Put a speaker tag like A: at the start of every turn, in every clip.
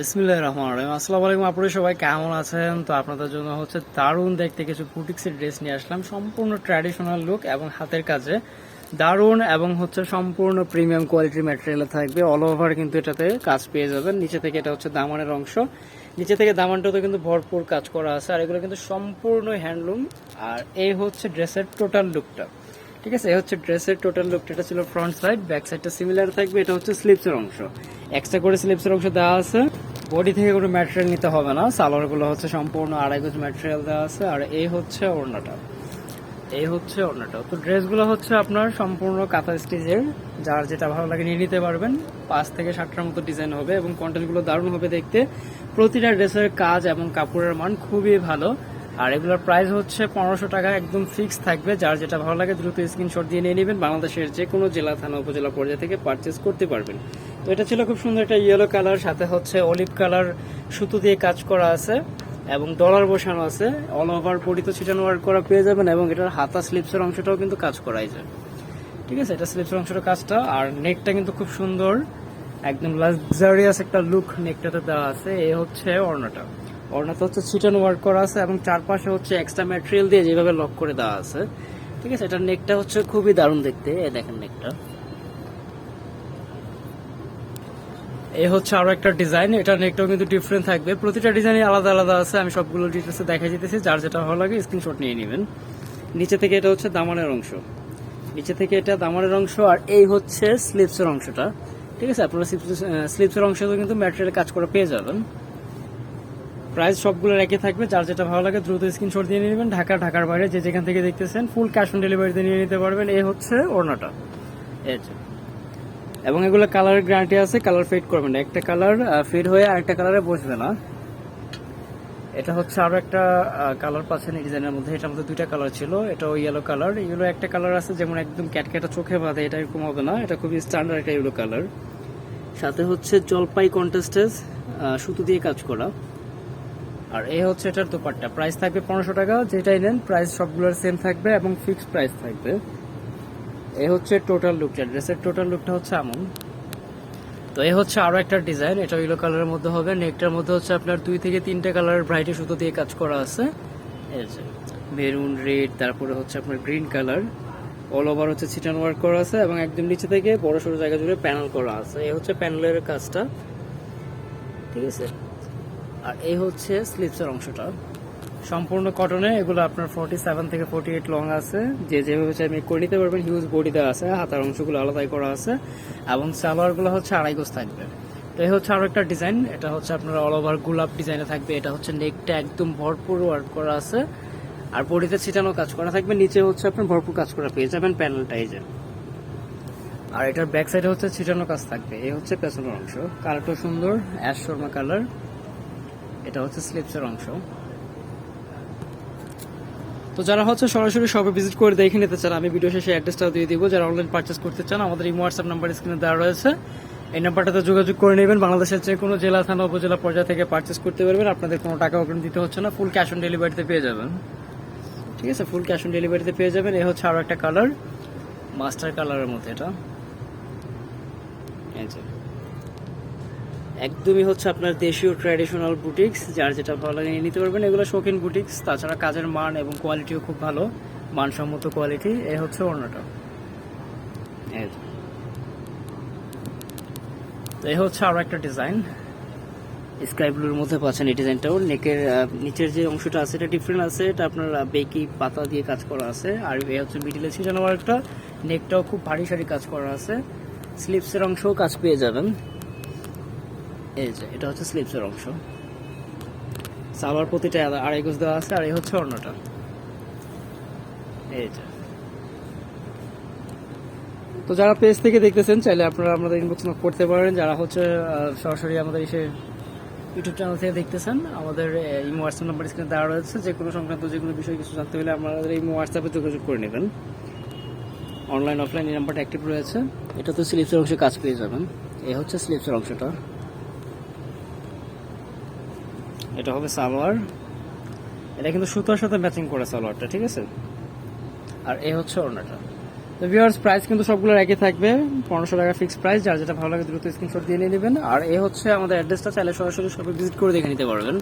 A: বিসমিল্লাহ রহমান রহিম। আসসালামু আলাইকুম, আপনারা সবাই কেমন আছেন? তো আপনাদের জন্য হচ্ছে দারুণ দেখতে কিছু বুটিক্সের ড্রেস নিয়ে আসলাম। সম্পূর্ণ ট্র্যাডিশনাল লুক এবং হাতের কাজে। দারুণ এবং হচ্ছে সম্পূর্ণ প্রিমিয়াম কোয়ালিটির ম্যাটেরিয়াল থাকবে। অল ওভার কিন্তু এটাতে কাজ পেয়ে যাবেন। নিচে থেকে এটা হচ্ছে দামানের অংশ। নিচে থেকে দামানটাতে কিন্তু ভরপুর কাজ করা আছে। আর এগুলো কিন্তু সম্পূর্ণ হ্যান্ডলুম আর এই হচ্ছে ড্রেসের টোটাল লুকটা ঠিক আছে? এই হচ্ছে ড্রেসের টোটাল লুকটা এটা ছিল ফ্রন্ট সাইড ব্যাক সাইডটা সিমিলার থাকবে। এটা হচ্ছে স্লিপসের অংশ। এক্সট্রা করে স্লিপসের অংশ দেওয়া আছে। বডি থেকে কোনো ম্যাটেরিয়াল নিতে হবে না। সালোয়ারগুলো হচ্ছে সম্পূর্ণ আড়াই গজ ম্যাটেরিয়াল দেওয়া আছে। আর এই হচ্ছে ওড়নাটা। এই হচ্ছে ওড়নাটা। তো ড্রেসগুলো হচ্ছে আপনার সম্পূর্ণ কাঁথা স্টিচের। যার যেটা ভালো লাগে নিয়ে নিতে পারবেন। পাঁচ থেকে সাতটার মতো ডিজাইন হবে এবং কন্টেন্টগুলো দারুণ হবে দেখতে। প্রতিটা ড্রেসের কাজ এবং কাপড়ের মান খুবই ভালো। আর এগুলোর প্রাইস হচ্ছে পনেরোশো টাকা। একদম ফিক্স থাকবে। যার যেটা ভালো লাগে দ্রুত স্ক্রিনশট দিয়ে নিয়ে নেবেন। বাংলাদেশের যে কোনো জেলা, থানা, উপজেলা পর্যায়ে থেকে পারচেস করতে পারবেন। তো এটা ছিল খুব সুন্দর একটা ইয়েলো কালার সাথে হচ্ছে অলিভ কালার সুতো দিয়ে কাজ করা আছে এবং ডলার বসানো আছে। অল ওভার বডি তো ছিটানো ওয়ার্ক করা পেয়ে যাবেন এবং এটার হাতা স্লিপসের অংশটাও কিন্তু কাজ করাই যায়। ঠিক আছে, এটা স্লিপসের অংশটা কাজটা। আর নেকটা কিন্তু খুব সুন্দর, একদম লাক্সারিয়াস একটা লুক নেকটাতে দেওয়া আছে। এ হচ্ছে অর্ণাটা ওড়নাতে হচ্ছে ছিটানো ওয়ার্ক করা আছে এবং চারপাশে হচ্ছে এক্সট্রা ম্যাটেরিয়াল দিয়ে যেভাবে লক করে দেওয়া আছে। ঠিক আছে এটার নেকটা হচ্ছে খুবই দারুণ দেখতে। এই দেখেন নেকটা এই হচ্ছে আরও একটা ডিজাইন এটা নেকটাও কিন্তু ডিফারেন্ট থাকবে। প্রতিটা ডিজাইন আলাদা আলাদা আছে, আমি সবগুলো ডিটেলসে দেখা যেতেছি যার যেটা ভালো লাগে স্ক্রিনশট নিয়ে নেবেন। নিচে থেকে এটা হচ্ছে দামানের অংশ। নিচে থেকে এটা দামানের অংশ, আর এই হচ্ছে স্লিপসের অংশটা। ঠিক আছে? আপনারা স্লিপসের অংশতে কিন্তু ম্যাটেরিয়াল কাজ করে পেয়ে যাবেন। প্রাইস সবগুলোর একই থাকবে, যার যেটা ভালো লাগে দ্রুত স্ক্রিনশট দিয়ে নেবেন। ঢাকা, ঢাকার বাইরে যে যেখান থেকে দেখতেছেন ফুল ক্যাশ অন ডেলিভারিতে নিয়ে নিতে পারবেন। এই হচ্ছে ওড়নাটা। এই। এবং এগুলো কালার গ্যারান্টি আছে কালার ফেড করবে না। একটা কালার ফেড হয়ে আরেকটা কালারে বসবে না। এটা হচ্ছে আরও একটা কালার পাচ্ছেন ডিজাইনের মধ্যে। এটার মধ্যে দুইটা কালার ছিল। এটাও ইয়েলো কালার ইয়েলো একটা কালার আছে, যেমন একদম ক্যাটক্যাটা চোখে বাঁধে, এটা এরকম হবে না। এটা খুবই স্ট্যান্ডার্ড একটা ইয়েলো কালার সাথে হচ্ছে জলপাই কন্টেস্টেজ সুতো দিয়ে কাজ করা। আর এই হচ্ছে এটার দোপাট্টা। প্রাইস থাকবে পনেরোশো টাকা, যেটাই নেন প্রাইস সবগুলোর সেম থাকবে এবং ফিক্সড প্রাইস থাকবে। এই হচ্ছে টোটাল লুকটা ড্রেসের টোটাল লুকটা হচ্ছে এমন তো এ হচ্ছে আরও একটা ডিজাইন এটা ইয়েলো কালারের মধ্যে হবে। নেকটার মধ্যে হচ্ছে আপনার দুই থেকে তিনটে কালারের ব্রাইটে সুতো দিয়ে কাজ করা আছে। মেরুন রেড তারপরে হচ্ছে আপনার গ্রিন কালার অল ওভার হচ্ছে ছিটান ওয়ার্ক করা আছে এবং একদম নিচে থেকে বড় সড়ো জায়গা জুড়ে প্যানেল করা আছে। এই হচ্ছে প্যানেলের কাজটা। ঠিক আছে? আর এই হচ্ছে স্লিপসের অংশটা। সম্পূর্ণ কটনে এগুলো আপনার ফর্টি সেভেন থেকে ফোর্টি এইট লং আছে। যে যেভাবে চাই মেক করে নিতে পারবেন হিউজ বডি দেওয়া আছে, হাতার অংশগুলো আলাদাই করা আছে, এবং সালোয়ারগুলো হচ্ছে আড়াই গোজ থাকবে। তো এই হচ্ছে আরও একটা ডিজাইন এটা হচ্ছে আপনার অল ওভার গোলাপ ডিজাইনে থাকবে, এটা হচ্ছে নেকটা একদম ভরপুর ওয়ার্ক করা আছে। আর বডিতে ছিটানো কাজ করা থাকবে, নিচে হচ্ছে আপনার ভরপুর কাজ করা পেয়ে যাবেন প্যানেলটা আর এটার ব্যাক সাইডে হচ্ছে ছিটানো কাজ থাকবে, এই হচ্ছে পেছনের অংশ। কালারটা সুন্দর অ্যাশ শর্মা কালার এটা হচ্ছে স্লিপসের অংশ। তো যারা হচ্ছে সরাসরি শপে ভিজিট করে দেখে নিতে চান, আমি ভিডিও শেষে অ্যাড্রেসটাও দিয়ে দিব। যারা অনলাইন পারচেস করতে চান, আমাদের এই হোয়াটসঅ্যাপ নাম্বার স্ক্রিনে দেওয়া রয়েছে। এই নাম্বারটাতে যোগাযোগ করে নেবেন। বাংলাদেশের যে কোনো জেলা, থানা, উপজেলা পর্যায়ে থেকে পারচেস করতে পারবেন। আপনাদের কোনো টাকা অগ্রিম দিতে হচ্ছে না। ফুল ক্যাশ অন ডেলিভারিতে পেয়ে যাবেন। ঠিক আছে? ফুল ক্যাশ অন ডেলিভারিতে পেয়ে যাবেন। এ হচ্ছে আরও একটা কালার মাস্টার কালারের মধ্যে এটা। এই। একদমই হচ্ছে আপনার দেশীয় ট্র্যাডিশনাল বুটিক্স যার যেটা ভালো লাগে নিতে পারবেন, এগুলো শৌখিন বুটিক্স তাছাড়া কাজের মান এবং কোয়ালিটিও খুব ভালো, মানসম্মত কোয়ালিটি এ হচ্ছে অন্যটা তো এই হচ্ছে আরও একটা ডিজাইন স্কাই ব্লুর মধ্যে পাচ্ছেন এই ডিজাইনটাও নেকের নিচের যে অংশটা আছে, এটা ডিফারেন্ট আছে। এটা আপনার বেকি পাতা দিয়ে কাজ করা আছে। আর এ হচ্ছে মিডিলে ছিটানো একটা নেকটাও খুব ভারী সারি কাজ করা আছে। স্লিপসের অংশও কাজ পেয়ে যাবেন। এই যে, এটা হচ্ছে স্লিপসের অংশ। সালোয়ার প্রতিটা আড়াই গোজ দেওয়া আছে, আর এই হচ্ছে অন্যটা এই যে। তো যারা পেজ থেকে দেখতেছেন, চাইলে আপনারা আমাদের ইনবক্স নক করতে পারেন। যারা হচ্ছে সরাসরি আমাদের এসে ইউটিউব চ্যানেল থেকে দেখতেছেন, আমাদের ইমো, হোয়াটসঅ্যাপ নাম্বার স্ক্রিনে দেওয়া রয়েছে। যে কোনো সংক্রান্ত যে কোনো বিষয়ে কিছু জানতে হলে আমাদের ইমো, হোয়াটসঅ্যাপে যোগাযোগ করে নেবেন। অনলাইন অফলাইন এই নাম্বারটা অ্যাক্টিভ রয়েছে। এটা তো স্লিপসের অংশে কাজ পেয়ে যাবেন। এই হচ্ছে স্লিপসের অংশটা। এটা হবে সালোয়ার। এটা কিন্তু সুতার সাথে ম্যাচিং করে সালোয়ারটা, ঠিক আছে? আর এই হচ্ছে ওড়নাটা। তো ভিউয়ার্স প্রাইস কিন্তু সবগুলোর একই থাকবে। পনেরোশো টাকা ফিক্স প্রাইস যার যেটা ভালো লাগে দ্রুত স্ক্রিনশট দিয়ে নিয়ে নেবেন। আর এ হচ্ছে আমাদের অ্যাড্রেসটা চাইলে সরাসরি সবাই ভিজিট করে দেখে নিতে পারবেন।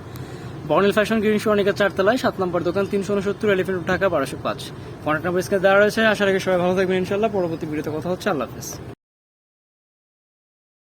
A: বর্নেল ফ্যাশন গ্রিন সোনিকা চারতলায়, সাত নম্বর দোকান, তিনশো উনসত্তর এলিফেন্ট ঢাকা, বারোশো পাঁচ। কন্ট্যাক্ট নাম্বার স্ক্রিনে দেওয়া রয়েছে। আশা রাখি সবাই ভালো থাকবেন ইনশাল্লাহ পরবর্তী ভিডিওতে কথা হচ্ছে। আল্লাহ হাফিজ।